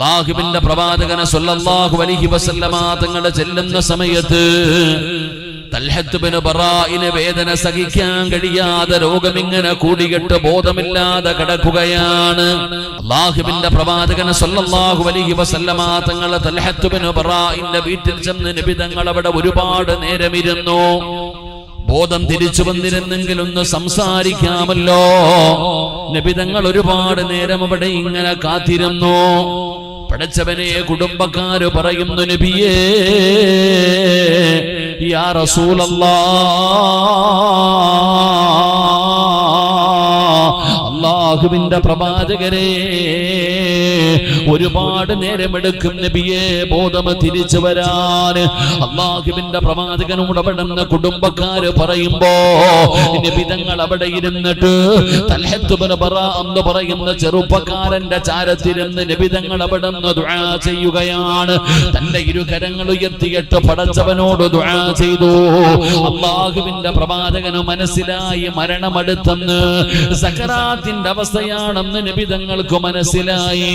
അള്ളാഹുബിന്റെ പ്രവാചകനെ സല്ലല്ലാഹു അലൈഹി വസല്ലമ തങ്ങളെ ചെല്ലുന്ന സമയത്ത് തൽഹത്ത് ബിൻ ബറാഇന് വേദന സഹിക്കാൻ കഴിയാതെ രോഗമിങ്ങനെ കൂടിയിട്ട് ബോധമില്ലാതെ കിടക്കുകയാണ്. അള്ളാഹുബിന്റെ പ്രവാചകന് സല്ലല്ലാഹു അലൈഹി വസല്ലമ തങ്ങൾ തൽഹത്ത് ബിൻ ബറാഇന്റെ വീട്ടിൽ ചെന്ന് നബി തങ്ങൾ അവിടെ ഒരുപാട് നേരം ഇരുന്നു ബോധം തിരിച്ചു വന്നിരുന്നെങ്കിൽ ഒന്ന് സംസാരിക്കാമല്ലോ. നബി തങ്ങൾ ഒരുപാട് നേരം അവിടെ ഇങ്ങനെ കാത്തിരുന്നു. പടച്ചവനെ കുടുംബക്കാര് പറയുന്നു നബിയേ യാ റസൂലല്ലാ. അള്ളാഹുവിന്റെ പ്രവാചകരെ ഒരുപാട് നേരമെടുക്കും നബിയെ ബോധം തിരിച്ചു വരാൻ. അള്ളാഹുവിന്റെ പ്രവാചകനോട് അവിടെ നിന്ന് കുടുംബക്കാര് പറയുമ്പോ നിബിതങ്ങൾ അവിടെ ഇരുന്നിട്ട് എന്ന് പറയുന്ന ചെറുപ്പക്കാരന്റെ ചാരത്തിരുന്ന് നിബിതങ്ങൾ അവിടെ ചെയ്യുകയാണ്. തന്റെ ഇരുകരങ്ങൾ ഉയർത്തിയിട്ട് പടച്ചവനോട് ചെയ്തു. അള്ളാഹുവിന്റെ പ്രവാചകന് മനസ്സിലായി മരണമടുത്തെന്ന് സക്കറാത്തിന്റെ അവസ്ഥയാണെന്ന് നബി തങ്ങൾക്ക് മനസ്സിലായി.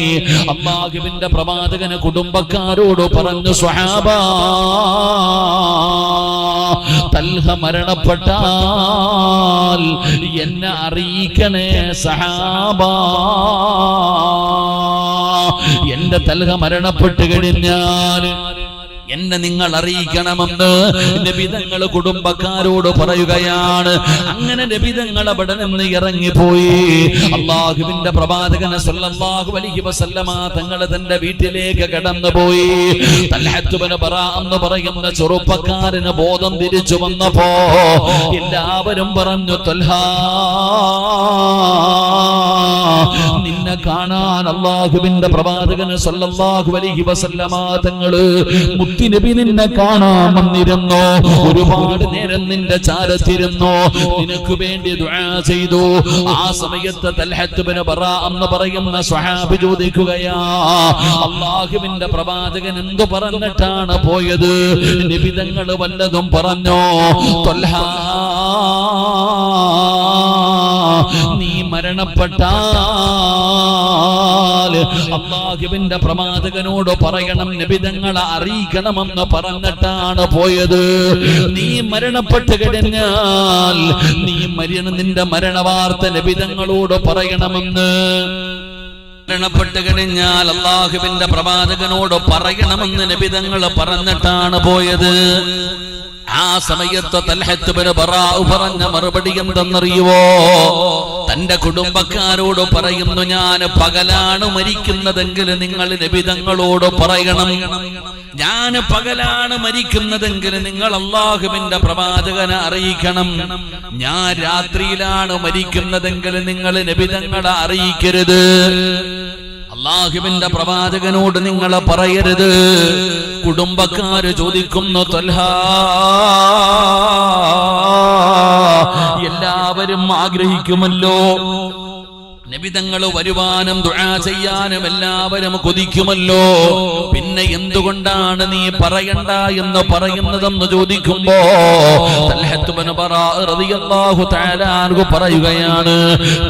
അള്ളാഹുവിന്റെ പ്രവാചകന് കുടുംബക്കാരോട് പറഞ്ഞു സ്വഹാബ തൽഹ മരണപ്പെട്ടാൽ എന്നെ അറിയിക്കണേ സഹാബ എന്റെ തൽഹ മരണപ്പെട്ട് കഴിഞ്ഞാൽ എന്നെ നിങ്ങൾ അറിയിക്കണമെന്ന് നബിതങ്ങൾ കുടുംബക്കാരോട് പറയുകയാണ്. അങ്ങനെ നബിതങ്ങൾ അവിടെ നിന്ന് ഇറങ്ങിപ്പോയി. അള്ളാഹുവിന്റെ പ്രവാചകനെ സല്ലല്ലാഹു അലൈഹി വസല്ലമ തങ്ങൾ തന്റെ വീട്ടിലേക്ക് കടന്നുപോയി. തൽഹത്ത് ബറ എന്ന് പറയുന്ന ചെറുപ്പക്കാരന് ബോധം തിരിച്ചു വന്നപ്പോ എല്ലാവരും പറഞ്ഞു തൽഹാ നിന്നെ കാണാൻ അള്ളാഹുവിന്റെ പ്രവാചകന് സല്ലല്ലാഹു അലൈഹി വസല്ലമ തങ്ങൾ മുത്തുനബി നിന്നെ കാണാൻ വന്നിരുന്നു ഒരുപാട് നേരം നിന്റെ ചാരത്തിരുന്നു? നിനക്ക് വേണ്ടി ചെയ്തു. ആ സമയത്ത് തൽഹത്ത് ബിൻ ബറാ എന്ന് പറയുന്ന സ്വഹാബി ചോദിക്കുകയാ അള്ളാഹുവിന്റെ പ്രവാചകൻ എന്തു പറഞ്ഞിട്ടാണ് പോയത്? നിബിതങ്ങൾ വല്ലതും പറഞ്ഞോ? തൊൽഹാ നീ മരണപ്പെട്ടാൽ അള്ളാഹുവിന്റെ പ്രവാചകനോട് പറയണം നബിതങ്ങളെ അറിയിക്കണമെന്ന് പറഞ്ഞിട്ടാണ് പോയത്. നീ മരണപ്പെട്ട് കഴിഞ്ഞാൽ നീ മരണ നിന്റെ മരണവാർത്ത നബിതങ്ങളോട് പറയണമെന്ന്. മരണപ്പെട്ട് കഴിഞ്ഞാൽ അള്ളാഹുവിന്റെ പ്രവാചകനോട് പറയണമെന്ന് നിബിധങ്ങൾ പറഞ്ഞിട്ടാണ് പോയത്. ആ സമയത്ത് തൽഹത്ത് ബിൻ ബറാഉ പറഞ്ഞ മറുപടി എന്തെന്നറിയുവോ? തന്റെ കുടുംബക്കാരോട് പറയുന്നു ഞാൻ പകലാണ് മരിക്കുന്നതെങ്കിൽ നിങ്ങൾ ലഭിതങ്ങളോട് പറയണം. ഞാൻ പകലാണ് മരിക്കുന്നതെങ്കിൽ നിങ്ങൾ അള്ളാഹുവിന്റെ പ്രവാചകനെ അറിയിക്കണം. ഞാൻ രാത്രിയിലാണ് മരിക്കുന്നതെങ്കിൽ നിങ്ങൾ ലഭിതങ്ങളെ അറിയിക്കരുത്. അള്ളാഹുവിന്റെ പ്രവാചകനോട് നിങ്ങൾ പറയരുത്. കുടുംബക്കാര് ചോദിക്കുന്നു തൊൽഹാ എല്ലാവരും ആഗ്രഹിക്കുമല്ലോ. നബിതങ്ങൾ വരുവാനും ദുആ ചെയ്യാനും എല്ലാവരും കൊതിക്കുമല്ലോ. പിന്നെ എന്തുകൊണ്ടാണ് നീ പറയണ്ട എന്ന് പറയുന്നതെന്ന് ചോദിക്കുമ്പോ പറയുകയാണ്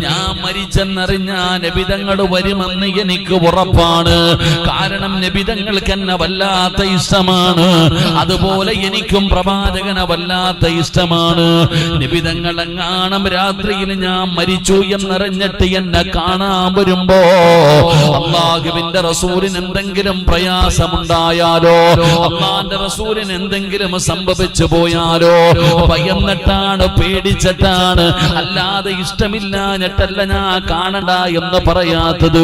ഞാൻ മരിച്ചെന്നറിഞ്ഞ നബിതങ്ങൾ വരുമെന്ന് എനിക്ക് ഉറപ്പാണ്. കാരണം നബിതങ്ങൾക്ക് എന്നെ വല്ലാത്ത ഇഷ്ടമാണ്. അതുപോലെ എനിക്കും പ്രവാചകനെ വല്ലാത്ത ഇഷ്ടമാണ്. നിബിതങ്ങൾ എങ്ങാണം രാത്രിയിൽ ഞാൻ മരിച്ചു എന്നറിഞ്ഞിട്ട് എന്നെ കാണാൻ വരുമ്പോ അള്ളാഹുവിന്റെ റസൂലിന് എന്തെങ്കിലും പ്രയാസമുണ്ടായാലോ? അള്ളാന്റെ റസൂലിന് എന്തെങ്കിലും സംഭവിച്ചു പോയാലോ? ഭയന്നിട്ടാണ് പേടിച്ചിട്ടാണ് അല്ലാതെ ഇഷ്ടമില്ലാഞ്ഞിട്ടല്ല ഞാൻ കാണണ്ട എന്ന് പറയാത്തത്.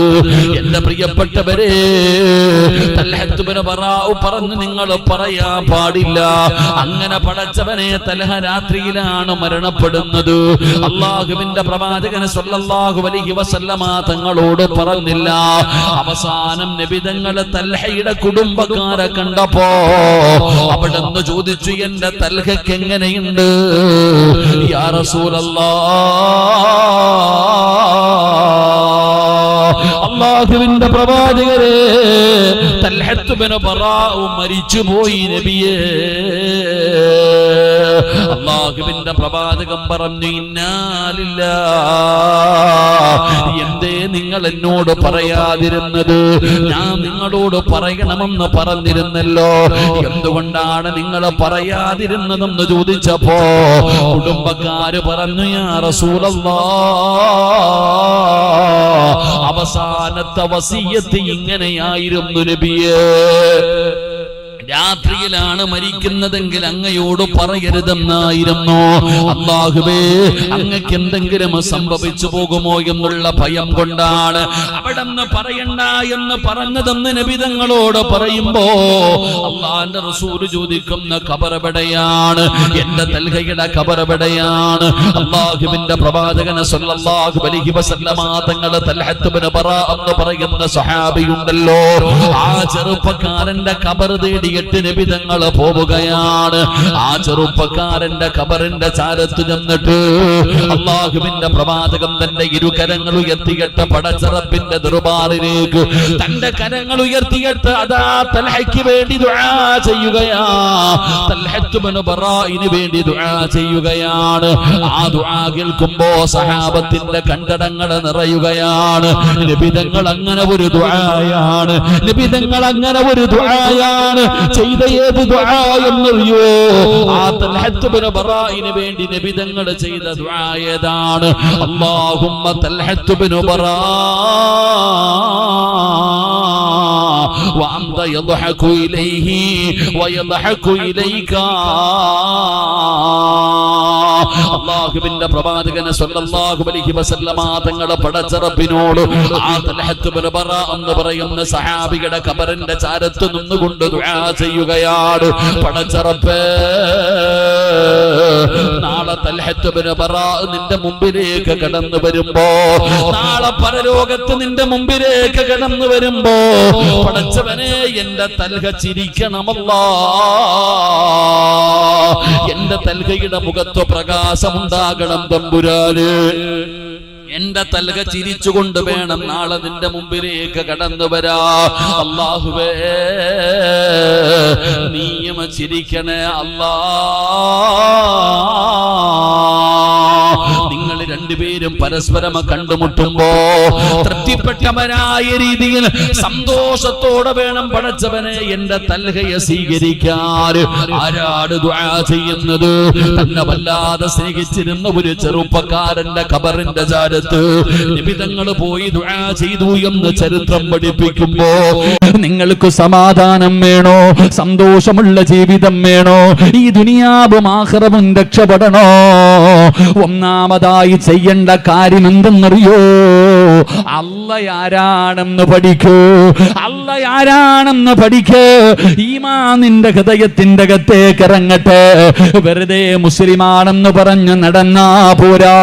എന്റെ പ്രിയപ്പെട്ടവരെ പറഞ്ഞു നിങ്ങൾ പറയാ പാടില്ല. അങ്ങനെ പടച്ചവനെ തലഹ രാത്രിയിലാണ് മരണപ്പെടുന്നത്. അള്ളാഹുവിന്റെ പ്രവാചകന് സല്ലല്ലാഹു അലൈഹി വസല്ലമ തങ്ങളോട് പറഞ്ഞില്ല. അവസാനം നബിതങ്ങളെ തൽഹയുടെ കുടുംബക്കാരെ കണ്ടപ്പോ അവിടെന്ന് ചോദിച്ചു എന്റെ തൽഹയ്ക്ക് എങ്ങനെയുണ്ട്? യാ അള്ളാഹുവിന്റെ പ്രവാചകരെ തൽഹത്ത് പറ ബറാഉ മരിച്ചുപോയി നബിയേ. അള്ളാഹുവിന്റെ പ്രവാചകം പറഞ്ഞു ഇന്നാലില്ല. എന്തേ നിങ്ങൾ എന്നോട് പറയാതിരുന്നത്? ഞാൻ നിങ്ങളോട് പറയണമെന്ന് പറഞ്ഞിരുന്നല്ലോ. എന്തുകൊണ്ടാണ് നിങ്ങൾ പറയാതിരുന്നതെന്ന് ചോദിച്ചപ്പോ കുടുംബക്കാര് പറഞ്ഞു യാ റസൂലല്ലാ. അവസാനത്തെ വസീയത്ത് ഇങ്ങനെയായിരുന്നു നബിയേ. രാത്രിയിലാണ് മരിക്കുന്നതെങ്കിൽ അങ്ങയോട് പറയരുതെന്നായിരുന്നു? അള്ളാഹുവേ അങ്ങക്ക് എന്തെങ്കിലും സംഭവിച്ചു പോകുമോ എന്നുള്ള ഭയം കൊണ്ടാണ് അവിടെന്ന് പറയണ്ട എന്ന് പറഞ്ഞതെന്ന് നബിതങ്ങളോട് പറയുമ്പോ അള്ളാന്റെ റസൂൽ ചോദിക്കുന്ന കബറവിടെയാണ് എന്റെ തൽഹയുടെ കബറവിടെയാണ് അള്ളാഹുവിന്റെ പ്രവാചകനെ സല്ലല്ലാഹു അലൈഹി വസല്ലമ തങ്ങളെ തൽഹത്ത് ബിൻ എന്ന് പറയുന്ന സഹാബിയുണ്ടല്ലോ. ആ ചെറുപ്പക്കാരന്റെ ഖബർ തേടിയിട്ട് നിബിതങ്ങൾ പോവുകയാണ്. ആ ചെറുപ്പക്കാരന്റെ കബറിന്റെ ചാരത്ത് ചെന്നിട്ട് അള്ളാഹുവിന്റെ പ്രവാചകം തന്റെ ഇരുകരങ്ങൾ ഉയർത്തിയിട്ട് പടച്ചറപ്പിന്റെ ദുർബാറിലേക്ക് തന്റെ കരങ്ങൾ ഉയർത്തിയിട്ട് അതാ തലഹയ്ക്ക് വേണ്ടി ചെയ്യുകയാ. തൽഹത്ത് ബിൻ വേണ്ടി ദുആ ചെയ്യുകയാണ്. ആ ദുആ കേൾക്കുമ്പോ സഹാബത്തിന്റെ കണ്ടടങ്ങൾ നിറയുകയാണ്. നിബിതങ്ങൾ അങ്ങനെ ഒരു ദുആയാണ്. നിബിതങ്ങൾ അങ്ങനെ ഒരു ദുആയാണ്. ചെയ്ത ഏത് എന്നറിയോ ആ തൽഹത്ത് ബിൻ ബറാഇന് വേണ്ടി നിബിതങ്ങൾ ചെയ്ത ഏതാണ്? അല്ലാഹുമ്മ തൽഹത്ത് ബിൻ ബറാ وأنت يضحك إليه ويضحك إليك അള്ളാഹുവിന്റെ പ്രവാചകന് സ്വല്ലല്ലാഹു അലൈഹി വസല്ലമ തങ്ങളെ പടച്ചറപ്പിനോട് ആ തൽഹത്ത് ബിൻ ബറ എന്ന് പറയുന്ന സഹാബിയുടെ ഖബറിന്റെ ചാരത്ത് നിന്നുകൊണ്ട് ദുആ ചെയ്യുകയാണ് പടച്ചറപ്പേ നാളെ തൽഹത്ത് ബിൻ ബറ നിന്റെ മുമ്പിലേക്ക് കടന്നു വരുമ്പോ നാളെ പരലോകത്ത് നിന്റെ മുമ്പിലേക്ക് കടന്നു വരുമ്പോ പടച്ചവനെ എന്റെ തൽഹ ചിരിക്കണമല്ല. എന്റെ തൽഹയുടെ മുഖത്ത് പ്രകാശമുണ്ടാകണം തമ്പുരാന്. എന്റെ തൽക ചിരിച്ചുകൊണ്ട് വേണം നാളെ നിന്റെ മുമ്പിലേക്ക് കടന്നു വരാ. അള്ളാഹുവേ നീയും ചിരിക്കണേ നിങ്ങൾ രണ്ടുപേരും പരസ്പരം കണ്ടുമുട്ടുമ്പോ തൃപ്തിപ്പെട്ടവനായ രീതിയിൽ സന്തോഷത്തോടെ വേണം പടച്ചവനെ എന്റെ തൽഹയെ സ്വീകരിക്കാൻ. ആരാട് ചെയ്യുന്നത്? തന്നെ വല്ലാതെ സ്നേഹിച്ചിരുന്ന ഒരു ചെറുപ്പക്കാരന്റെ ഖബറിന്റെ ചാരത്ത് നിബിതങ്ങൾ പോയി ദുആ ചെയ്തു എന്ന് ചരിത്രം പഠിപ്പിക്കുമ്പോ നിങ്ങൾക്ക് സമാധാനം വേണോ? സന്തോഷമുള്ള ജീവിതം വേണോ? ഈ ദുനിയാവും ആഹ്റവും രക്ഷപ്പെടണോ? ഒന്നാമതായി ചെയ്യേണ്ട കാര്യം എന്തെന്നറിയോ അല്ല ആരാണെന്ന് പഠിക്കൂ. അല്ല ആരാണെന്ന് പഠിക്കൂ. ഈമാ നിന്റെ ഹൃദയത്തിന്റെ അകത്തേക്ക് ഇറങ്ങട്ടെ. വെറുതെ മുസ്ലിമാണെന്ന് പറഞ്ഞ് നടന്നാ പോരാ.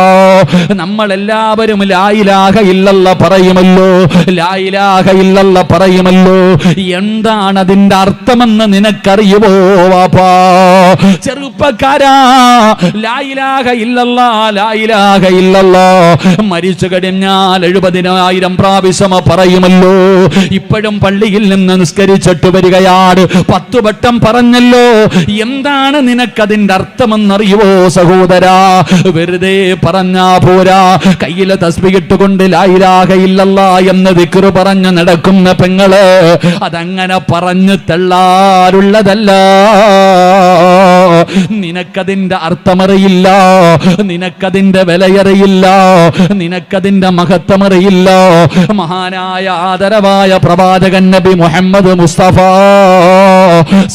നമ്മളെല്ലാവരും ലായിലാഹ ഇല്ലല്ല പറയുമല്ലോ. ലായിലാഹ ഇല്ലല്ല പറയുമല്ലോ. എന്താണ് അതിന്റെ അർത്ഥമെന്ന് നിനക്കറിയുമോ വാപ്പാ? ചെറുപ്പക്കാരാ. ലായിലാഹ ഇല്ലല്ല ലായിലാഹ ഇല്ലല്ല. മരിച്ചു കഴിഞ്ഞാൽ എഴുപതിനായിരം പ്രാവശ്യം പറയുമല്ലോ. ഇപ്പോഴും പള്ളിയിൽ നിന്ന് നിസ്കരിച്ചിട്ട് വരികയാണ്. പത്തു വട്ടം പറഞ്ഞല്ലോ. എന്താണ് നിനക്കതിന്റെ അർത്ഥമെന്നറിയുവോ സഹോദരാ? വെറുതെ പറഞ്ഞാ പോരാ. കയ്യിലെ തസ്ബിയിട്ടുകൊണ്ട് ലായിരാക ഇല്ലല്ല എന്ന് വിക്രു പറഞ്ഞു നടക്കുന്ന പെങ്ങൾ അതങ്ങനെ പറഞ്ഞു തള്ളാറുള്ളതല്ല. നിനക്കതിന്റെ അർത്ഥമറിയില്ല. നിനക്കതിന്റെ വിലയറിയില്ല നിനക്കതിന്റെ മഹത്വം അറിയില്ല. മഹാനായ ആദരവായ പ്രവാചകൻ നബി മുഹമ്മദ് മുസ്തഫ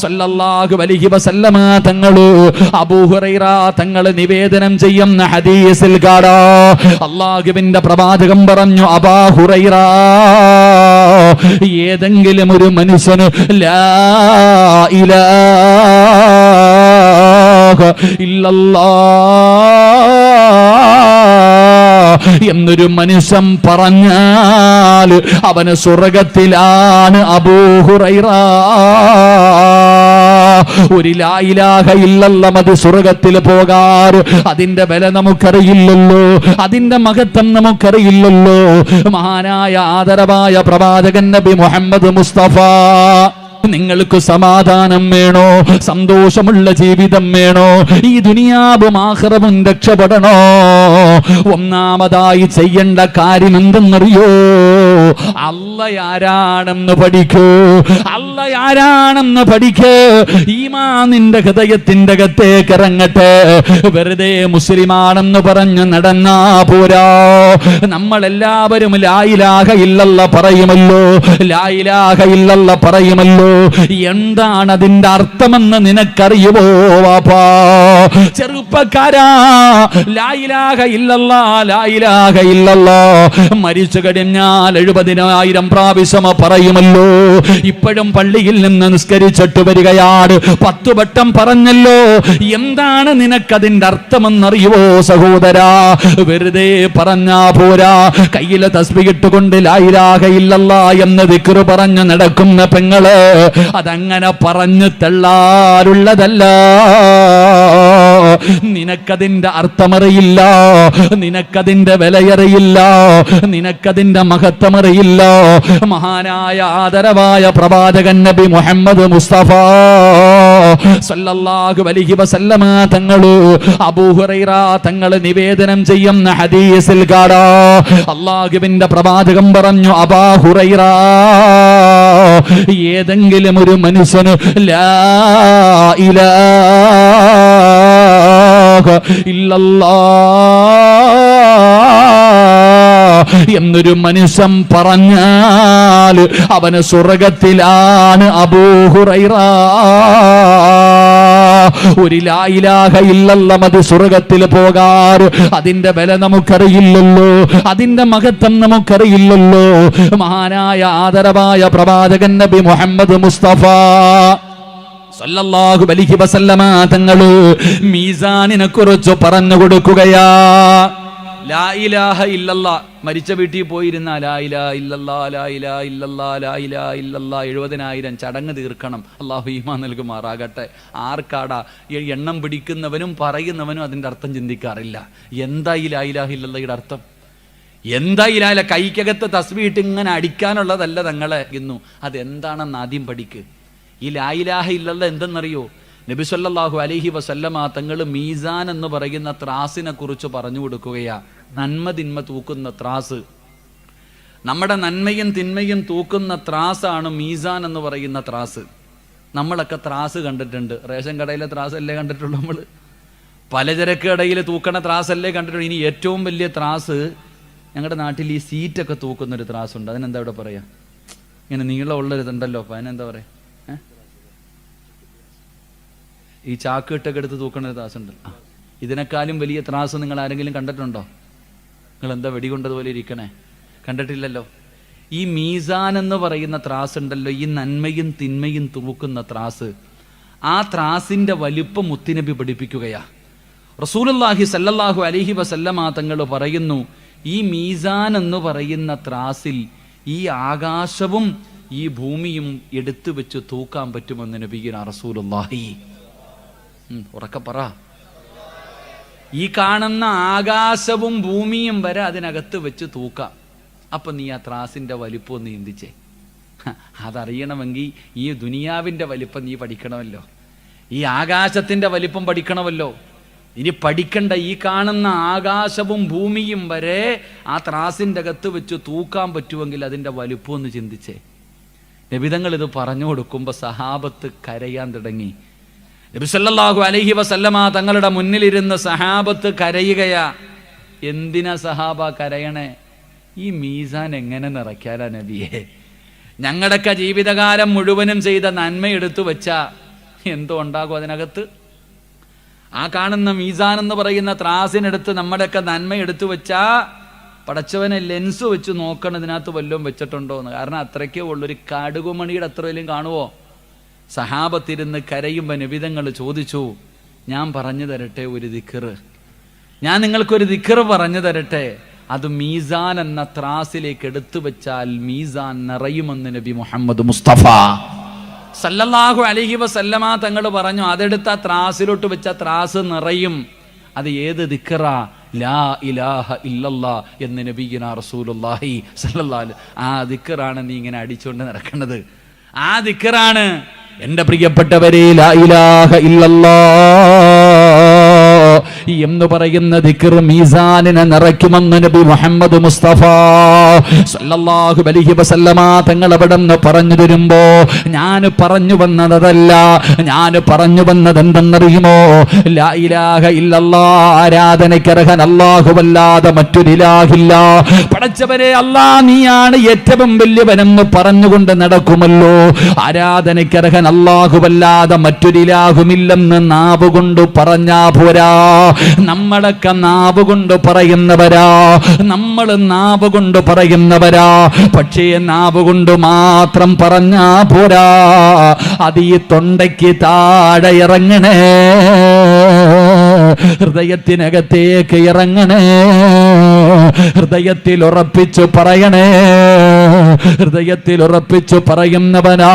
സല്ലല്ലാഹു അലൈഹി വസല്ലമ തങ്ങൾ അബൂഹുറൈറ തങ്ങൾ നിവേദനം ചെയ്യുന്ന ഹദീസിൽ കാണാ. അള്ളാഹുവിന്റെ പ്രവാചകം പറഞ്ഞു അബാഹുറൈറ ഏതെങ്കിലും ഒരു മനുഷ്യന് ലാ എന്നൊരു മനുഷ്യൻ പറഞ്ഞാൽ അവന് സ്വർഗത്തിലാണ് അബൂഹുറൈറ ഒരു ലായിലാഹ ഇല്ലല്ല മതി സ്വർഗത്തിൽ പോകാറ്. അതിന്റെ വില നമുക്കറിയില്ലല്ലോ. അതിന്റെ മഹത്വം നമുക്കറിയില്ലല്ലോ. മഹാനായ ആദരവായ പ്രവാചകൻ നബി മുഹമ്മദ് മുസ്തഫ. നിങ്ങൾക്ക് സമാധാനം വേണോ? സന്തോഷമുള്ള ജീവിതം വേണോ? ഈ ദുനിയാവും ആഹ്റവും രക്ഷപ്പെടണോ? ഒന്നാമതായി ചെയ്യേണ്ട കാര്യം എന്തെന്നറിയോ? അല്ല ആരാണെന്ന് പഠിക്കൂ. അല്ല ആരാണെന്ന് പഠിക്കൂ. ഈമാ നിന്റെ ഹൃദയത്തിന്റെ അകത്തേക്ക് ഇറങ്ങട്ടെ വെറുതെ മുസ്ലിമാണെന്ന് പറഞ്ഞ് നടന്നാ പോരാ. നമ്മളെല്ലാവരും ലായിലാഹ ഇല്ലല്ല പറയുമല്ലോ. ലായിലാഹ ഇല്ലല്ല പറയുമല്ലോ. എന്താണ് അതിന്റെ അർത്ഥമെന്ന് നിനക്കറിയുമോ വാപ്പാ? ചെറുപ്പക്കാരാ. ലായിലാഹ ഇല്ലല്ല ലായിലാഹ ഇല്ലല്ല. മരിച്ചു കഴിഞ്ഞാൽ എഴുപതിനായിരം പ്രാവശ്യം പറയുമല്ലോ. ഇപ്പോഴും പള്ളിയിൽ നിന്ന് നിസ്കരിച്ചിട്ട് വരികയാണ് പത്തു വട്ടം പറഞ്ഞല്ലോ. എന്താണ് നിനക്കതിന്റെ അർത്ഥമെന്നറിയുവോ സഹോദരാ? വെറുതെ പറഞ്ഞാ പോരാ. കയ്യിലെ തസ്ബിയിട്ടുകൊണ്ട് ലായിരാകയില്ലല്ല എന്ന് വിക്രു പറഞ്ഞു നടക്കുന്ന പെങ്ങൾ അതങ്ങനെ പറഞ്ഞു തള്ളാറുള്ളതല്ല. നിനക്കതിന്റെ അർത്ഥമറിയില്ല. നിനക്കതിന്റെ വിലയറിയില്ല. നിനക്കതിന്റെ മഹത്വമറിയില്ല. മഹാനായ ആദരവായ പ്രവാചകൻ നബി മുഹമ്മദ് മുസ്തഫ സല്ലല്ലാഹു അലൈഹി വസല്ലമ തങ്ങൾ അബൂ ഹുറൈറ തങ്ങൾ നിവേദനം ചെയ്യുന്ന ഹദീസിൽ കാണാ അള്ളാഹുവിന്റെ പ്രവാചകം പറഞ്ഞു അബാ ഹുറൈറ ഏതെങ്കിലും ഒരു മനുഷ്യന് ലാ എന്നൊരു മനുഷ്യൻ പറഞ്ഞാൽ അവന് സ്വർഗത്തിലാണ് അബൂഹുറൈറ ഒരു ലായിലാഹ ഇല്ലല്ല മതി സ്വർഗത്തിൽ പോകാറ് അതിന്റെ വില നമുക്കറിയില്ലല്ലോ. അതിന്റെ മഹത്വം നമുക്കറിയില്ലല്ലോ. മഹാനായ ആദരവായ പ്രവാചകൻ നബി മുഹമ്മദ് മുസ്തഫ സല്ലല്ലാഹു അലൈഹി വസല്ലമ തങ്ങൾ മീസാനിനെ കുറിച്ച് പറഞ്ഞു കൊടുക്കുകയാ. ലാ ഇലാഹ ഇല്ലല്ല മരിച്ച വീട്ടിൽ പോയിരുന്ന ലാ ഇലാ ഇല്ലല്ലാ ലാ ഇലാ ഇല്ലല്ലാ ലാ ഇലാ ഇല്ലല്ലാ എഴുപതിനായിരം ചടങ്ങ് തീർക്കണം. അള്ളാഹു ഈമാ നൽകുമാറാകട്ടെ. ആർക്കാടാ? എണ്ണം പിടിക്കുന്നവനും പറയുന്നവനും അതിന്റെ അർത്ഥം ചിന്തിക്കാറില്ല. എന്താ ഈ ലാ ഇലാഹ ഇല്ലല്ലയുടെ അർത്ഥം? എന്താ ഈ ലാല കൈക്കകത്ത് തസ്ബീട്ട് ഇങ്ങനെ അടിക്കാനുള്ളതല്ല തങ്ങളെ. ഇന്നു അതെന്താണെന്ന് ആദ്യം പഠിക്ക്. ഈ ലായിലാഹ ഇല്ലല്ല എന്തെന്നറിയോ? നബി സല്ലല്ലാഹു അലൈഹി വസല്ലമ തങ്ങൾ മീസാൻ എന്ന് പറയുന്ന ത്രാസിനെ കുറിച്ച് പറഞ്ഞു കൊടുക്കുകയാ. നന്മ തിന്മ തൂക്കുന്ന ത്രാസ്. നമ്മുടെ നന്മയും തിന്മയും തൂക്കുന്ന ത്രാസാണ് മീസാൻ എന്ന് പറയുന്ന ത്രാസ്. നമ്മളൊക്കെ ത്രാസ് കണ്ടിട്ടുണ്ട്. റേഷൻ കടയിലെ ത്രാസ് അല്ലേ കണ്ടിട്ടുള്ളൂ നമ്മൾ പലചരക്ക് കടയിൽ തൂക്കണ ത്രാസല്ലേ കണ്ടിട്ടുള്ളൂ. ഇനി ഏറ്റവും വലിയ ത്രാസ് ഞങ്ങളുടെ നാട്ടിൽ ഈ സീറ്റൊക്കെ തൂക്കുന്നൊരു ത്രാസുണ്ട്. അതിനെന്താ ഇവിടെ പറയാ? ഇങ്ങനെ നീളമുള്ളൊരിതുണ്ടല്ലോ. അപ്പൊ അതിനെന്താ പറയാ? ഈ ചാക്ക് ഇട്ടൊക്കെ എടുത്ത് തൂക്കണ ഒരു ത്രാസ് ഇതിനേക്കാളും വലിയ ത്രാസ് നിങ്ങൾ ആരെങ്കിലും കണ്ടിട്ടുണ്ടോ? നിങ്ങൾ എന്താ വെടികൊണ്ടതുപോലെ ഇരിക്കണേ? കണ്ടിട്ടില്ലല്ലോ. ഈ മീസാൻ എന്ന് പറയുന്ന ത്രാസ് ഉണ്ടല്ലോ ഈ നന്മയും തിന്മയും തൂക്കുന്ന ത്രാസ്. ആ ത്രാസിന്റെ വലിപ്പം മുത്തിനബി പഠിപ്പിക്കുകയാ. റസൂലുള്ളാഹി സല്ലല്ലാഹു അലഹി വസല്ലമാ തങ്ങൾ പറയുന്നു ഈ മീസാൻ എന്ന് പറയുന്ന ത്രാസിൽ ഈ ആകാശവും ഈ ഭൂമിയും എടുത്തു വെച്ച് തൂക്കാൻ പറ്റുമെന്ന് നബിഗിന റസൂലുള്ളാഹി. ഉം, ഉറക്കെ പറ. ഈ കാണുന്ന ആകാശവും ഭൂമിയും വരെ അതിനകത്ത് വെച്ച് തൂക്കാം. അപ്പൊ നീ ആ ത്രാസിന്റെ വലിപ്പം ഒന്ന് ചിന്തിച്ചേ. അതറിയണമെങ്കിൽ ഈ ദുനിയാവിന്റെ വലിപ്പം നീ പഠിക്കണമല്ലോ. ഈ ആകാശത്തിന്റെ വലിപ്പം പഠിക്കണമല്ലോ. ഇനി പഠിക്കണ്ട ഈ കാണുന്ന ആകാശവും ഭൂമിയും വരെ ആ ത്രാസിന്റെ അകത്ത് വെച്ച് തൂക്കാൻ പറ്റുമെങ്കിൽ അതിന്റെ വലിപ്പം ഒന്ന് ചിന്തിച്ചേ. നബിതങ്ങൾ ഇത് പറഞ്ഞു കൊടുക്കുമ്പോൾ സഹാബത്ത് കരയാൻ തുടങ്ങി. നബി അലഹി വസല്ലമ തങ്ങളുടെ മുന്നിലിരുന്ന് സഹാബത്ത് കരയുകയാ. എന്തിനാ സഹാബ കരയണേ? ഈ മീസാൻ എങ്ങനെ നിറയ്ക്കാലാ നബിയെ? ഞങ്ങളുടെയൊക്കെ ജീവിതകാലം മുഴുവനും ചെയ്ത നന്മ എടുത്തു വെച്ചാ എന്തോ ഉണ്ടാകും അതിനകത്ത്? ആ കാണുന്ന മീസാൻ എന്ന് പറയുന്ന ത്രാസിനെടുത്ത് നമ്മുടെയൊക്കെ നന്മ എടുത്തു വെച്ചാ പടച്ചവനെ ലെൻസ് വെച്ച് നോക്കണം ഇതിനകത്ത് വല്ലതും വെച്ചിട്ടുണ്ടോ എന്ന് കാരണം അത്രയ്ക്കേ ഉള്ളൂ. ഒരു കടുകുമണിയുടെ അത്ര കാണുവോ? സഹാബത്തിരുന്ന് കരയുമ്പോൾ നിബിതങ്ങൾ ചോദിച്ചു ഞാൻ പറഞ്ഞു തരട്ടെ ഒരു ദിക്കറ് ഞാൻ നിങ്ങൾക്കൊരു ദിക്കറ് പറഞ്ഞു തരട്ടെ? അത് മീസാൻ എന്ന ത്രാസിലേക്ക് എടുത്തു വെച്ചാൽ മീസാൻ നിറയുമെന്ന് നബി മുഹമ്മദ് മുസ്തഫ. സല്ലല്ലാഹു അലഹി വസല്ലമ തങ്ങൾ പറഞ്ഞു അതെടുത്ത ത്രാസിലോട്ട് വെച്ച ത്രാസ് നിറയും. അത് ഏത് ദിക്കറ ലാ ഇലാഹ ഇല്ലല്ലാ എന്ന് നബീന റസൂലുള്ളാഹി സല്ലല്ലാഹു ആ ദിക്കറാണ് നീ ഇങ്ങനെ അടിച്ചുകൊണ്ട് നടക്കുന്നത് ആ ദിക്കറാണ് എന്റെ പ്രിയപ്പെട്ടവരെ ലാ ഇലാഹ ഇല്ലല്ലാ. എന്ന് പറയുന്ന ദിക്കർ മീസാനിനെ നിറയ്ക്കുമെന്ന് നബി മുഹമ്മദ് മുസ്തഫ സല്ലല്ലാഹു അലൈഹി വസല്ലമ തങ്ങൾ അവിടെ നിന്ന് പറഞ്ഞു തരുമ്പോ ഞാൻ പറഞ്ഞു വന്നതല്ല ഞാൻ പറഞ്ഞു വന്നത് എന്തെന്നറിയുമോ ലാ ഇലാഹ ഇല്ലല്ലാ ആരാധനയ്ക്കർഹൻ അല്ലാഹുവല്ലാതെ മറ്റൊരിലാഹില്ല പടച്ചവരെ അല്ലാ നീയാണ് ഏറ്റവും വലിയവനെന്ന് പറഞ്ഞുകൊണ്ട് നടക്കുമല്ലോ. ആരാധനയ്ക്കർഹൻ അല്ലാഹുവല്ലാതെ മറ്റൊരിലാഹുമില്ലെന്ന് നാവ് കൊണ്ട് പറഞ്ഞാ പോരാ. നമ്മളൊക്കെ നാവ് കൊണ്ട് പറയുന്നവരാ. നമ്മൾ നാവ് കൊണ്ട് പറയുന്നവരാ. പക്ഷേ നാവ് കൊണ്ട് മാത്രം പറഞ്ഞാ പോരാ. അത് ഈ തൊണ്ടയ്ക്ക് താഴെ ഇറങ്ങണേ. ഹൃദയത്തിനകത്തേക്ക് ഇറങ്ങണേ. ഹൃദയത്തിൽ ഉറപ്പിച്ചു പറയണേ. ഹൃദയത്തിൽ ഉറപ്പിച്ചു പറയുന്നവനാ.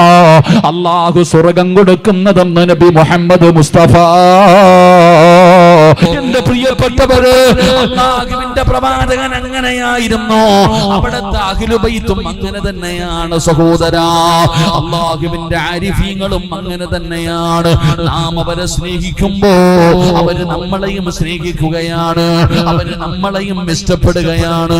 അള്ളാഹു സ്വർഗം കൊടുക്കുന്നതെന്ന് നബി മുഹമ്മദ് മുസ്തഫ. Well, എന്റെ പ്രിയപ്പെട്ടവര് അള്ളാഹുവിന്റെ പ്രവാചകൻ അങ്ങനെയായിരുന്നു അവിടുത്തെ അഖിലുബൈത്തും അങ്ങനെ തന്നെയാണ് സഹോദര. അള്ളാഹുവിന്റെ ആരിഫീങ്ങളും അങ്ങനെ തന്നെയാണ്. നാം അവരെ സ്നേഹിക്കുമ്പോ അവർ നമ്മളെയും സ്നേഹിക്കുകയാണ്. അവർ നമ്മളെയും ഇഷ്ടപ്പെടുകയാണ്.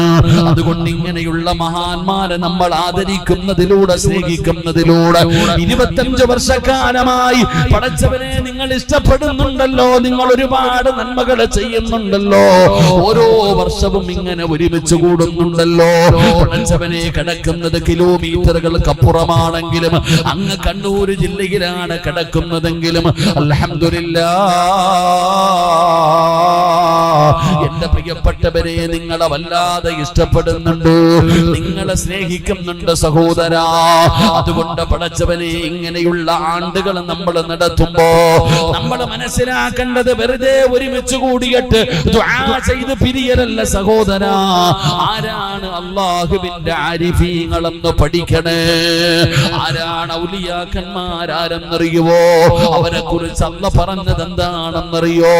അതുകൊണ്ട് ഇങ്ങനെയുള്ള മഹാന്മാരെ നമ്മൾ ആദരിക്കുന്നതിലൂടെ സ്നേഹിക്കുന്നതിലൂടെ ഇരുപത്തഞ്ച് വർഷക്കാലമായി പടച്ചവനെ നിങ്ങൾ ഇഷ്ടപ്പെടുന്നുണ്ടല്ലോ. നിങ്ങൾ ഒരുപാട് നന്മകൾ ചെയ്യുന്നുണ്ടല്ലോ. ഓരോ വർഷവും ഇങ്ങനെ ഒരുമിച്ച് കൂടുന്നുണ്ടല്ലോ. പടച്ചവനെ കിടക്കുന്നത് കിലോമീറ്ററുകൾക്കപ്പുറമാണെങ്കിലും അങ്ങ് കണ്ണൂർ ജില്ലയിലാണ് കിടക്കുന്നതെങ്കിലും അൽഹംദുലില്ലാ. എന്റെ പ്രിയപ്പെട്ടവരെ നിങ്ങളെ വല്ലാതെ ഇഷ്ടപ്പെടുന്നുണ്ട്. നിങ്ങളെ സ്നേഹിക്കുന്നുണ്ട് സഹോദര. അതുകൊണ്ട് പടച്ചവനെ ഇങ്ങനെയുള്ള ആണ്ടുകൾ നമ്മൾ നടത്തുമ്പോ നമ്മൾ മനസ്സിലാക്കേണ്ടത് വെറുതെ ഒരുമിച്ച് കൂടിയിട്ട് ചെയ്ത് പിരിയരല്ല സഹോദര. ആരാണ് അള്ളാഹുവിന്റെ ആരിഫീങ്ങളെന്ന് പഠിക്കണേ? ആരാണ് ഔലിയാക്കന്മാരാരെന്നറിയുവോ? അവരെ കുറിച്ച് അല്ല പറഞ്ഞത് എന്താണെന്നറിയോ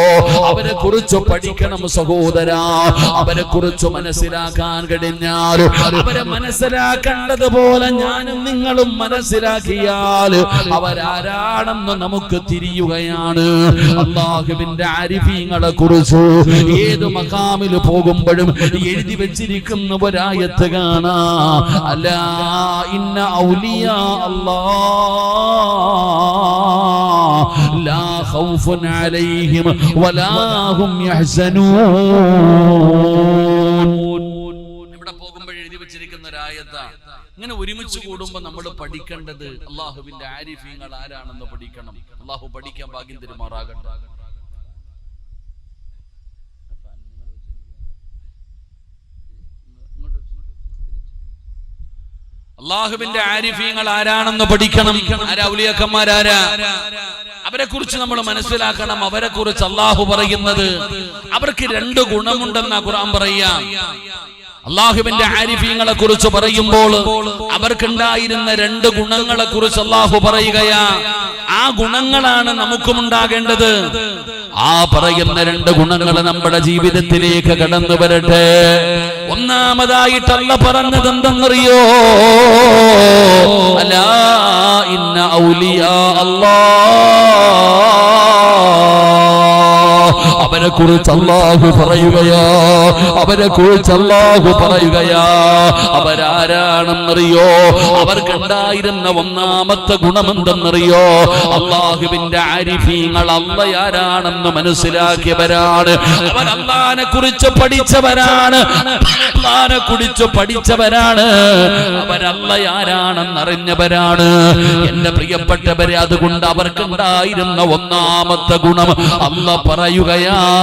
അവരെ കുറിച്ച് പഠിക്കണം സഹോദര. അവരെ കുറിച്ച് മനസ്സിലാക്കാൻ കഴിഞ്ഞാൽ അവരെ മനസ്സിലാക്കേണ്ടതുപോലെ ഞാനും നിങ്ങളും മനസ്സിലാക്കിയാൽ അവരാരാണെന്ന് നമുക്ക് തിരിയുകയാണ്. അള്ളാഹുവിന്റെ അരിഫീങ്ങളെ കുറിച്ച് ഏത് മകാമിൽ പോകുമ്പോഴും എഴുതി വെച്ചിരിക്കുന്ന ഒരായത്ത് കാണാ. അല്ല ഇന്ന ഔലിയ അല്ലാ. ഖൗഫുൻ അലൈഹിം വലാ ഹും യഹ്സനൂൻ ഇവിടെ പോകുമ്പോൾ എഴുതി വെച്ചിരിക്കുന്ന ഒരായത്താണ് ഇങ്ങനെ ഒരുമിച്ച് കൂടുമ്പോൾ നമ്മൾ പഠിക്കേണ്ടത് അള്ളാഹുവിന്റെ ആരിഫീങ്ങൾ ആരാണെന്ന് പഠിക്കണം. അള്ളാഹു പഠിക്കാൻ ഭാഗ്യം തരുമാറാകട്ടെ. അള്ളാഹുവിന്റെ ആരിഫീങ്ങൾ ആരാണെന്ന് പഠിക്കണം. ആരാ ഔലിയാക്കന്മാരാരാ? അവരെ കുറിച്ച് നമ്മൾ മനസ്സിലാക്കണം. അവരെ കുറിച്ച് അള്ളാഹു പറയുന്നത്. അവർക്ക് രണ്ട് ഗുണമുണ്ടെന്നാ ഖുർആൻ പറയാ അള്ളാഹുവിന്റെ ആരിഫീങ്ങളെ കുറിച്ച് പറയുമ്പോൾ അവർക്കുണ്ടായിരുന്ന രണ്ട് ഗുണങ്ങളെ കുറിച്ച് അള്ളാഹു പറയുകയാ. ആ ഗുണങ്ങളാണ് നമുക്കും ഉണ്ടാകേണ്ടത് ആ പറയുന്ന രണ്ട് ഗുണങ്ങൾ നമ്മുടെ ജീവിതത്തിലേക്ക് കടന്നു വരട്ടെ. ഒന്നാമതായിട്ടല്ല പറഞ്ഞത് എന്തെന്നറിയോ അല്ല ഇന്ന ഔലിയാ അല്ലാ അവരെ കുറിച്ച് അള്ളാഹു പറയുകയാ. അവനെ കുറിച്ച് അള്ളാഹു പറയുകയാ. അവരാരാണെന്നറിയോ? അവർക്കുണ്ടായിരുന്ന ഒന്നാമത്തെ ഗുണമെന്തെന്നറിയോ? അള്ളാഹുവിന്റെ ആരിഫീങ്ങൾ അള്ളയാരാണെന്ന് മനസ്സിലാക്കിയവരാണ്. അവർ കുറിച്ച് പഠിച്ചവരാണ്. അള്ളാനെ കുറിച്ച് പഠിച്ചവരാണ്. അവരല്ലയാരാണെന്നറിഞ്ഞവരാണ് എന്റെ പ്രിയപ്പെട്ടവരെ അതുകൊണ്ട് അവർക്കുണ്ടായിരുന്ന ഒന്നാമത്തെ ഗുണം അല്ല പറയുകയാ.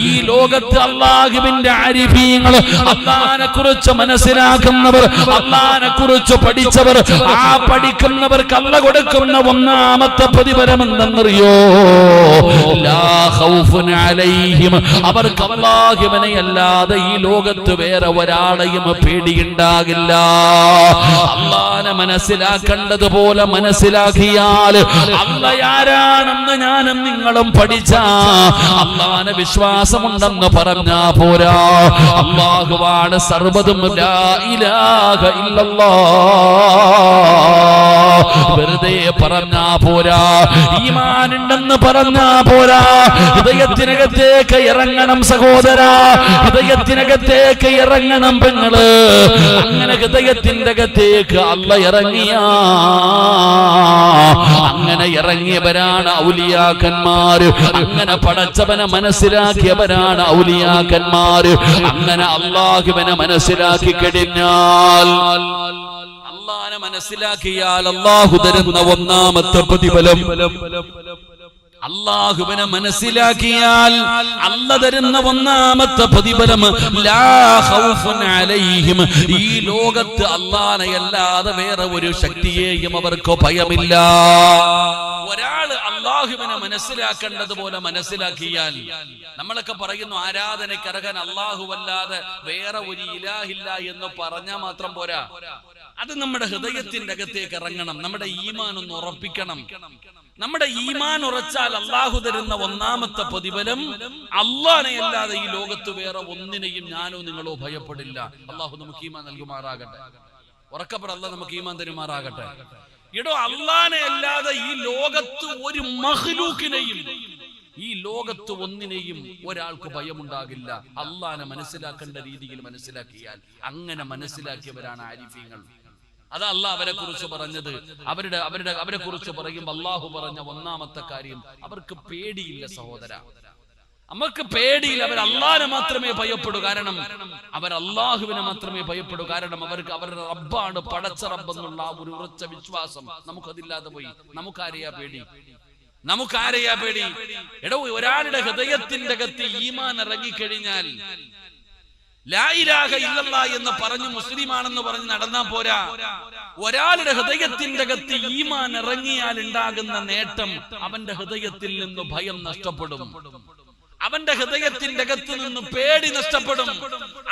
ഈ ലോകത്ത് അള്ളാഹുവിന്റെ അരിഫീങ്ങൾ അള്ളാനെ കുറിച്ച് മനസ്സിലാക്കുന്നവർ അള്ളാനെ കുറിച്ച് പഠിച്ചവർ ആ പഠിക്കുന്നവർക്ക് അല്ല കൊടുക്കുന്ന ഒന്നാമത്തെ പ്രതിഫലം എന്തെന്നറിയോ അവർക്ക് അള്ളാഹുവിനെ അല്ലാതെ ഈ ലോകത്ത് വേറെ ഒരാളെയും പേടിയുണ്ടാകില്ല. അള്ളാനെ മനസ്സിലാക്കേണ്ടതുപോലെ മനസ്സിലാക്കിയാൽ അള്ളയാരാണെന്ന് ഞാനും നിങ്ങളും പഠിച്ച. അള്ളാനെ വിശ്വാസമുണ്ടെന്ന് പറഞ്ഞാ പോരാ. അള്ളാഹുവാണ് സർവതും വെറുതെ പറഞ്ഞാ പോരാ. ഈമാനുണ്ടെന്ന് പറഞ്ഞാ പോരാ. ഹൃദയത്തിനകത്തേക്ക് ഇറങ്ങണം സഹോദര. ഹൃദയത്തിനകത്തേക്ക് ഇറങ്ങണം പെങ്ങൾ. അങ്ങനെ ഹൃദയത്തിന്റെ അകത്തേക്ക് അല്ല ഇറങ്ങിയ. അങ്ങനെ ഇറങ്ങിയവരാണ് ഔലിയാക്കന്മാര്. അങ്ങനെ പടച്ചവനെ മനസ്സിലാക്കിയവരാണ് ഔലിയാക്കന്മാര്. അങ്ങനെ അള്ളാഹുവിനെ മനസ്സിലാക്കി കഴിഞ്ഞാൽ അള്ളാനെ മനസ്സിലാക്കിയാൽ അള്ളാഹു തരുന്ന ഒന്നാമത്തെ പ്രതിഫലം അള്ളാഹുവിനെ മനസ്സിലാക്കിയാൽ അല്ല തരുന്ന ഒന്നാമത്തെ പ്രതിഫലം ഈ ലോകത്ത് അല്ലാതെ വേറെ ഒരു ശക്തിയെയും അവർക്ക് ഭയമില്ല. ഒരാൾ അള്ളാഹുവിനെ മനസ്സിലാക്കേണ്ടതുപോലെ മനസ്സിലാക്കിയാൽ നമ്മളൊക്കെ പറയുന്നു ആരാധനയ്ക്കറകാൻ അല്ലാതെ വേറെ ഒരു ഇലാഹില്ല എന്ന് പറഞ്ഞാൽ മാത്രം പോരാ. അത് നമ്മുടെ ഹൃദയത്തിന്റെ അകത്തേക്ക് ഇറങ്ങണം. നമ്മുടെ ഈമാൻ ഒന്ന് ഉറപ്പിക്കണം. നമ്മുടെ ഈമാൻ ഉറച്ചാൽ അള്ളാഹു തരുന്ന ഒന്നാമത്തെ പ്രതിഫലം അള്ളാനെ അല്ലാതെ ഈ ലോകത്ത് വേറെ ഒന്നിനെയും ഞാനോ നിങ്ങളോ ഭയപ്പെടില്ല. അള്ളാഹു നമുക്ക് ഈമാൻ നൽകുമാറാകട്ടെ. ഉറക്കപ്പെട അല്ല നമുക്ക് ഈമാൻ തരുമാറാകട്ടെ. ഇടോ അള്ളാനെ അല്ലാതെ ഈ ലോകത്ത് ഒരു മഹ്ലൂക്കിനെയും ഈ ലോകത്ത് ഒന്നിനെയും ഒരാൾക്ക് ഭയമുണ്ടാകില്ല. അള്ളാനെ മനസ്സിലാക്കേണ്ട രീതിയിൽ മനസ്സിലാക്കിയാൽ അങ്ങനെ മനസ്സിലാക്കിയവരാണ് ആരിഫ്യങ്ങൾ അതാ അല്ല അവരെ കുറിച്ച് പറഞ്ഞത്. അവരുടെ അവരുടെ അവരെ കുറിച്ച് പറയുമ്പോൾ അള്ളാഹു പറഞ്ഞ ഒന്നാമത്തെ കാര്യം അവർക്ക് പേടിയില്ല സഹോദര. നമുക്ക് പേടിയില്ല. അവർ അള്ളാഹിനെ മാത്രമേ ഭയപ്പെടൂ. കാരണം അവർ അള്ളാഹുവിനെ മാത്രമേ ഭയപ്പെടൂ. കാരണം അവർക്ക് അവരുടെ റബ്ബാണ് പടച്ച റബ്ബെന്നുള്ള ആ ഒരു ഉറച്ച വിശ്വാസം നമുക്കതില്ലാതെ പോയി. നമുക്കാരെയാ പേടി? നമുക്കാരെയാ പേടി? എടോ ഒരാളുടെ ഹൃദയത്തിന്റെ അകത്ത് ഈമാൻ ഇറങ്ങിക്കഴിഞ്ഞാൽ ലായിലാഹ ഇല്ലല്ല എന്ന് പറഞ്ഞു മുസ്ലിമാണെന്ന് പറഞ്ഞ് നടന്നാ പോരാ. ഒരാളുടെ ഹൃദയത്തിന്റെ അകത്ത് ഈമാൻ ഇറങ്ങിയാൽ ഉണ്ടാകുന്ന നേട്ടം അവന്റെ ഹൃദയത്തിൽ നിന്ന് ഭയം നഷ്ടപ്പെടും. അവന്റെ ഹൃദയത്തിന്റെ അകത്ത് നിന്ന് പേടി നഷ്ടപ്പെടും.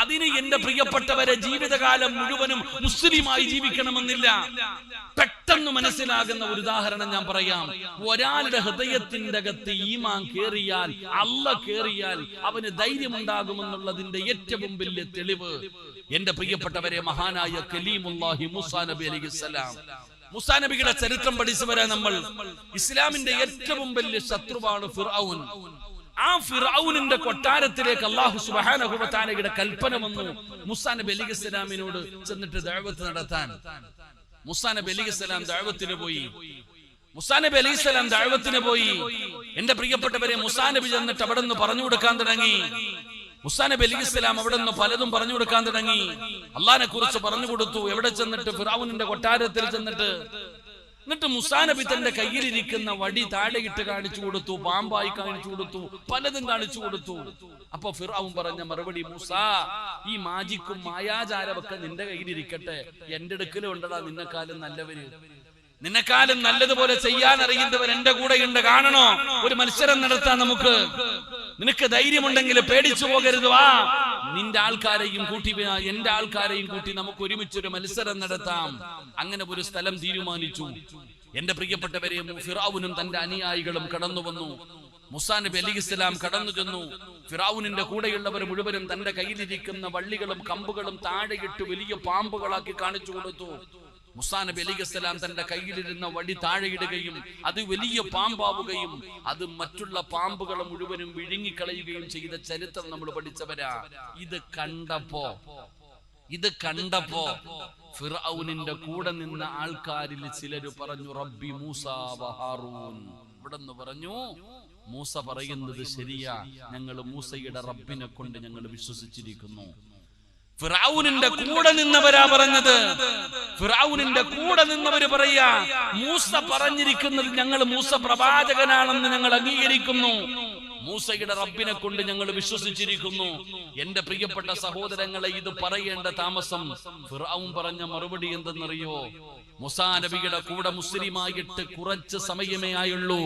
അതിന് എന്റെ പ്രിയപ്പെട്ടവരെ ജീവിതകാലം മുഴുവനും മുസ്ലിമായി ജീവിക്കണമെന്നില്ല. പെട്ടെന്ന് മനസ്സിലാകുന്ന ഒരു ഉദാഹരണം ഞാൻ പറയാം. ഒരാളുടെ ഹൃദയത്തിന്റെ അകത്ത് ഈമാൻ കേറിയാൽ അല്ല കേറിയാൽ അവന് ധൈര്യമുണ്ടാകുമെന്നുള്ളതിന്റെ ഏറ്റവും വലിയ തെളിവ് എന്റെ പ്രിയപ്പെട്ടവരെ മഹാനായ കലീമുല്ലാഹി മുസാ നബി അലൈഹിസ്സലാം മുസാ നബിയുടെ ചരിത്രം പഠിച്ചവരെ നമ്മൾ. ഇസ്ലാമിന്റെ ഏറ്റവും വലിയ ശത്രുവാണ് ഫിർഔൻ. ആ ഫിറൌനിന്റെ കൊട്ടാരത്തിലേക്ക് അള്ളാഹു സുബാനഹുബത്താനയുടെ കൽപ്പന വന്നു. മുസാ നബി അലി ഇസ്ലാമിനോട് ചെന്നിട്ട് ദൈവത്ത് നടത്താൻ. മുസാ നബി അലി ഇസ്ലാം ദൈവത്തിന് പോയി. മുസാ നബി അലി ഇസ്ലാം ദൈവത്തിന് പോയി. എന്റെ പ്രിയപ്പെട്ടവരെ മുസാ നബി ചെന്നിട്ട് അവിടെ നിന്ന് പറഞ്ഞു കൊടുക്കാൻ തുടങ്ങി. മുസാ നബി അലി ഇസ്ലാം അവിടെ നിന്ന് പലതും പറഞ്ഞു കൊടുക്കാൻ തുടങ്ങി. അള്ളാഹിനെ കുറിച്ച് പറഞ്ഞു കൊടുത്തു. എവിടെ ചെന്നിട്ട് ഫിറാവുനിന്റെ കൊട്ടാരത്തിൽ ചെന്നിട്ട് എന്നിട്ട് മുസാനബി തന്റെ കയ്യിലിരിക്കുന്ന വടി താഴെയിട്ട് കാണിച്ചു കൊടുത്തു പാമ്പായി കാണിച്ചു കൊടുത്തു പലതും കാണിച്ചു കൊടുത്തു. അപ്പൊ ഫിറാവും പറഞ്ഞ മറുപടി മൂസ ഈ മാജിക്കും മായാചാരമൊക്കെ നിന്റെ കയ്യിലിരിക്കട്ടെ. എന്റെ അടുക്കലും ഉണ്ടടാ നിന്നെക്കാലും നല്ലവര് നിന്നെക്കാലം നല്ലതുപോലെ ചെയ്യാൻ അറിയുന്നവർ എന്റെ കൂടെയുണ്ട്. കാണണോ? ഒരു മത്സരം നടത്താം നമുക്ക്. നിനക്ക് ധൈര്യമുണ്ടെങ്കിൽ പേടിച്ചു പോകരുത്. വാ. നിന്റെ ആൾക്കാരെയും കൂട്ടി എന്റെ ആൾക്കാരെയും കൂട്ടി നമുക്ക് ഒരുമിച്ചൊരു മത്സരം നടത്താം. അങ്ങനെ ഒരു സ്ഥലം തീരുമാനിച്ചു. എന്റെ പ്രിയപ്പെട്ടവരെ ഫിറാവുനും തന്റെ അനുയായികളും കടന്നു വന്നു. മുസാ നബി അലി ഇസ്ലാം കടന്നു ചെന്നു. ഫിറാവുനിന്റെ കൂടെയുള്ളവർ മുഴുവനും തന്റെ കയ്യിലിരിക്കുന്ന വള്ളികളും കമ്പുകളും താഴെയിട്ട് വലിയ പാമ്പുകളാക്കി കാണിച്ചു കൊടുത്തു. മുസാ നബി തന്റെ കയ്യിലിരുന്ന വടി താഴെയിടുകയും അത് വലിയ പാമ്പാവുകയും അത് മറ്റുള്ള പാമ്പുകളെ മുഴുവനും വിഴുങ്ങിക്കളയുകയും ചെയ്ത ചരിത്രം നമ്മൾ പഠിച്ചവരാ. ഇത് കണ്ടപ്പോ ഇത് കണ്ടപ്പോ ഫിറൌനിന്റെ കൂടെ നിന്ന ആൾക്കാരിൽ ചിലര് പറഞ്ഞു റബ്ബി മൂസ വഹാറൂൻ ഇവിടെ പറഞ്ഞു മൂസ പറയുന്നത് ശരിയാ. ഞങ്ങൾ മൂസയുടെ റബ്ബിനെ കൊണ്ട് ഞങ്ങൾ വിശ്വസിച്ചിരിക്കുന്നു. ഫിറൌനിന്റെ കൂടെ നിന്നവരാ പറഞ്ഞത്. ഫിറാവുനിന്റെ കൂടെ നിന്നവര് പറയാ മൂസ പറഞ്ഞിരിക്കുന്നത് ഞങ്ങൾ മൂസ പ്രവാചകനാണെന്ന് ഞങ്ങൾ അംഗീകരിക്കുന്നു. മൂസയുടെ റബ്ബിനെ കൊണ്ട് ഞങ്ങൾ വിശ്വസിച്ചിരിക്കുന്നു. എന്റെ പ്രിയപ്പെട്ട സഹോദരങ്ങളെ ഇത് പറയേണ്ട താമസം ഫിറാവും പറഞ്ഞ മറുപടി എന്തെന്നറിയോ? മുസാ നബിയുടെ കൂടെ മുസ്ലിമായിട്ട് കുറച്ച് സമയമേ ആയുള്ളൂ.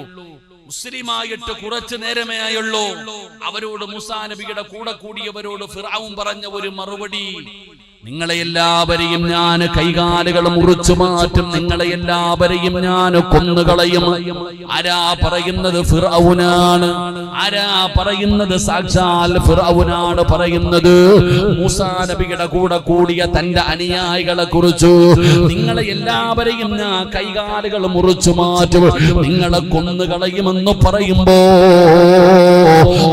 മുസ്ലിമായിട്ട് കുറച്ച് നേരമേ ആയുള്ളൂ. അവരോട് മുസാ നബിയുടെ കൂടെ കൂടിയവരോട് ഫിറാവും പറഞ്ഞ ഒരു മറുപടി നിങ്ങളെ എല്ലാവരെയും ഞാൻ കൈകാലുകൾ മുറിച്ചു മാറ്റും. നിങ്ങളെ എല്ലാവരെയും ഞാൻ കൊന്നുകളയും. ആരാ പറയുന്നത് ഫിറൌനാണ്? ആരാ പറയുന്നത് സാക്ഷാൽ ഫിറൌനാണ് പറയുന്നത്? മൂസാ നബിയുടെ കൂടെ കൂടിയ തന്റെ അനുയായികളെ കുറിച്ചു. നിങ്ങളെ എല്ലാവരെയും ഞാൻ കൈകാലുകൾ മുറിച്ചു മാറ്റും. നിങ്ങളെ കൊന്നുകളയുമെന്ന് പറയുമ്പോ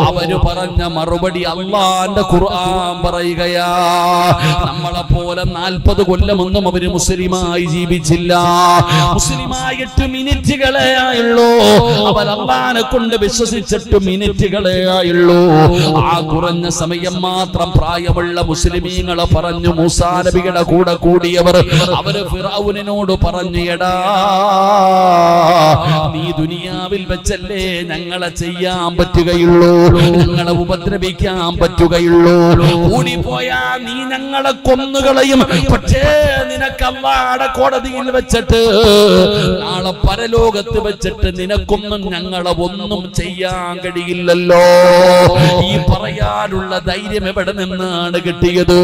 അവർ പറഞ്ഞ മറുപടി അള്ളാന്റെ ഖുർആൻ പറയുകയാ. നമ്മളെ പോലെ നാൽപ്പത് കൊല്ലമൊന്നും അവർ മുസ്ലിമായി ജീവിച്ചില്ല. മുസ്ലിമായിട്ട് മിനിറ്റുകളെ ആയുള്ളൂ. അവർ അള്ളാനെ കൊണ്ട് വിശ്വസിച്ചിട്ട് മിനിറ്റുകളെ ആയുള്ളൂ. ആ കുറഞ്ഞ സമയം മാത്രം പ്രായമുള്ള മുസ്ലിമീങ്ങളെ പറഞ്ഞു മൂസാ നബിയുടെ കൂടെ കൂടിയവർ അവർ ഫിറാവുനോട് പറഞ്ഞു എടാ നീ ദുനിയാവിൽ വെച്ചല്ലേ ഞങ്ങളെ ചെയ്യാൻ പറ്റുകയുള്ളൂ? ഞങ്ങളെ ഉപദ്രവിക്കാൻ പറ്റുകയുള്ളൂ. കൂടിപ്പോയാ നീ ഞങ്ങളെ കൊന്നുകളയും. പക്ഷേ നിനക്ക് അള്ളാടെ കോടതിയിൽ വെച്ചിട്ട് നാളെ പരലോകത്ത് വെച്ചിട്ട് നിനക്കൊന്നും ഞങ്ങളെ ഒന്നും ചെയ്യാൻ കഴിയില്ലല്ലോ. ഈ പറയാനുള്ള ധൈര്യം എവിടെ നിന്നാണ് കിട്ടിയത്?